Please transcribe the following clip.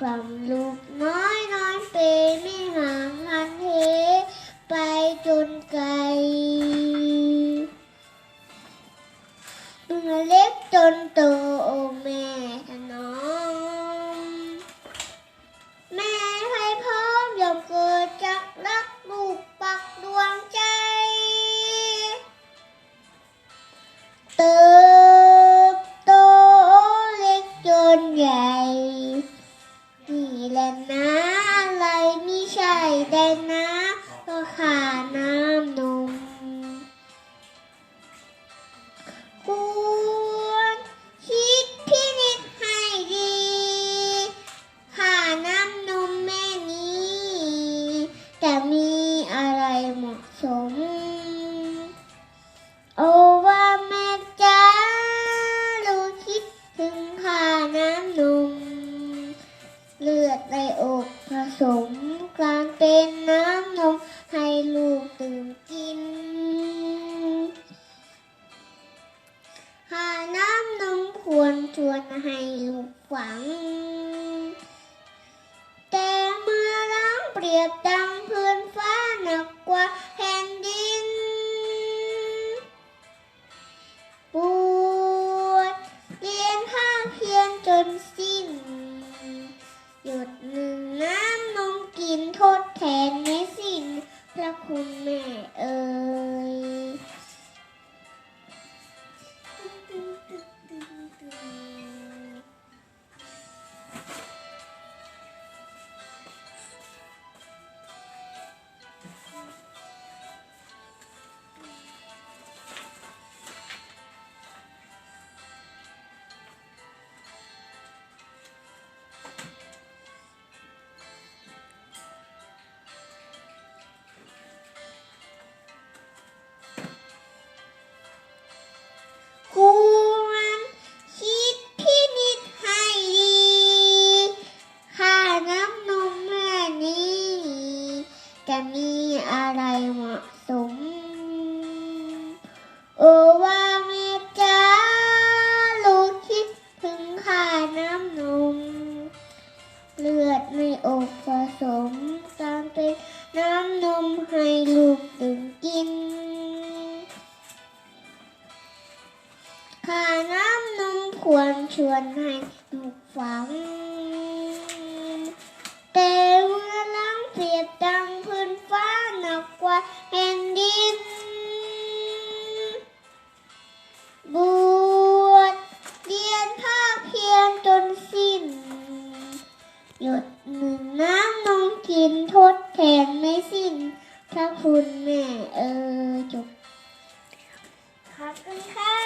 bằng luôn nó. ได้นะตัวขาน้ำ ในอกผสมกลางเป็นน้ำนมให้ลูกตื่นกิน หาน้ำนมควรชวนให้ลูกฝัง แต่เมื่อล้างเปรียบดังพื้นฟ้าหนักกว่าแผ่นดินปวดเรียนภาคเพียนจนสิ้น พร จะมีอะไรเหมาะสม โอ้ว่าแม่จ้าลูกคิดถึงค่าน้ำนม เลือดในอกผสมกางเป็นน้ำนมให้ลูกดื่มกินค่าน้ำนมควรชวนให้ลูกฟัง กว่าแผ่นดินบวชเรียนภาคเพียรจนสิ้น หยดหนึ่งน้ำนมกินทดแทนไม่สิ้นพระคุณแม่เออจบขอบคุณค่ะ